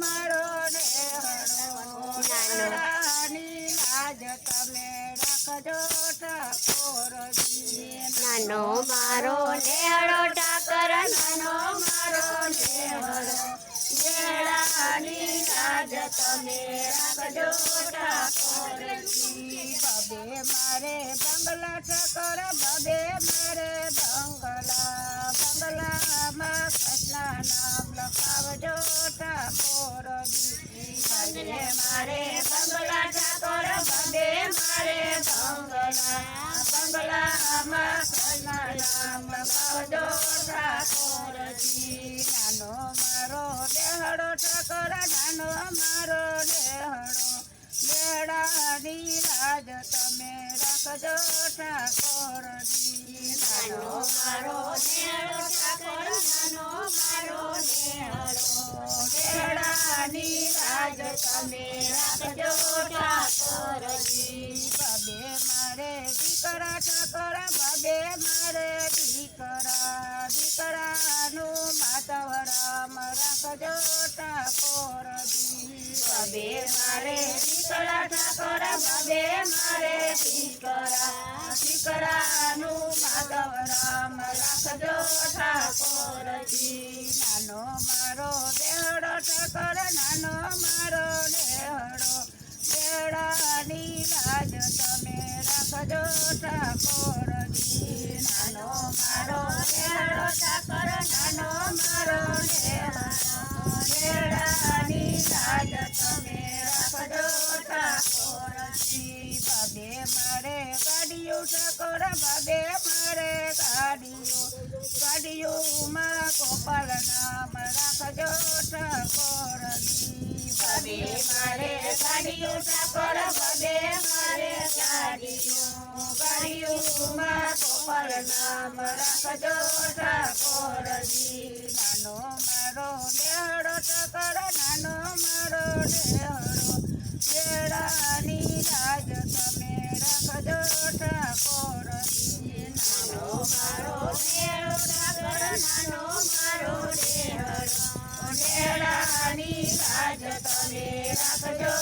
મારો ને લાજ તમે રાખજો ઠાકોરજી નાનો મારો નેહડો ઠાકર નાનો મારો નેહડો નેહડાની લાજ તમે રાખજો ઠાકોરજી મારે બંગલા ઠાકર બબે મારે બંગલા. બંગલામાં કૃષ્ણ નામ લખાવજો. નામ લખાવજો ઠાકોરજી નાનો મારો દેહડો ઠાકોર નાનો મારો દેહડો બેડાની લાજ તમે મારે દીકરા ઠાકોર બબે મારે દીકરા દીકરાનું માતવરામ રાખજો ઠાકોર બબે મારે દીકરા ઠાકોર બબે મારે દીકરા દીકરાનું માધવરામ રાખજો ઠાકોરજી નાનો મારો દેહડો ઠાકર, નાનો મારો દેહડો બેડાની લાજ તમે રાખજો ઠાકોરજી. નાનો મારો દેહડો ઠાકોર નાનો મારો દેહડો ગાડીઓ ઠાકોર બબે મારે નામ રાખજો ઠાકોરજી નાનો મારો દેહડો ઠાકોર નાનો મારો તમે લાજ તમે રાખજો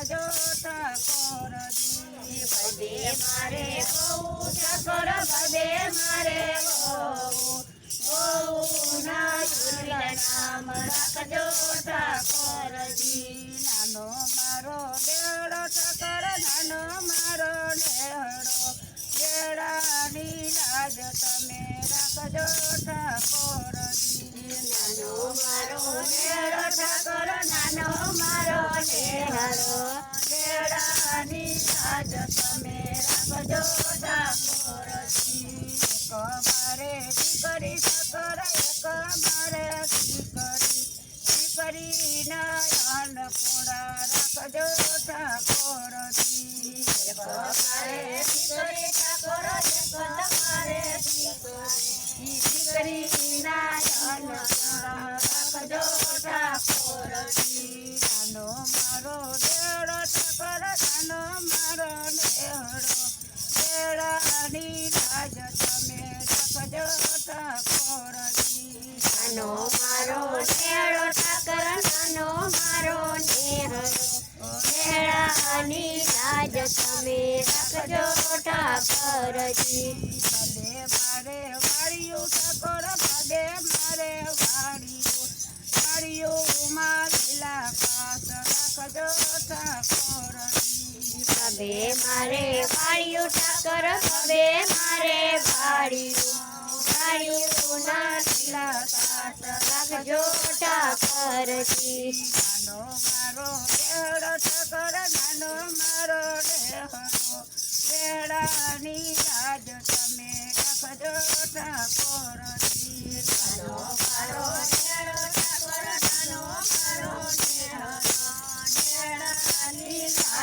રાખજો ઠાકોરજી બબે મારે બહુ ઠાકોર બબે મારે બહુ ઠાકોરજી લાજ તમે રાખજો ઠાકોરજી એક મારે દીકરી ઠાકોર એક મારે દીકરી દીકરીના અન્નપૂર્ણા રાખજો ઠાકોરજી એક મારે દીકરી ઠાકોર એક મારે દીકરી નાનો મારો નેહડો ઠાકર નાનો મારો નેહડો નેહડાની લાજ તમે રાખજો ઠાકરજી પદે મારે વાળિયું ઠાકોર પદે મારે વાળિયું વાળિયુંમાં લીલા પાસ રાખજો ઠાકોરજી કબે મારે વાળિયું ઠાકર હવે મારે વાળિયું રાખજો ઠાકરજી. નાનો મારો બેડો ઠાકર નાનો મારો દેહડો દેહડાની લાજ તમે રાખજો ઠાકોરજી. નાનો મારો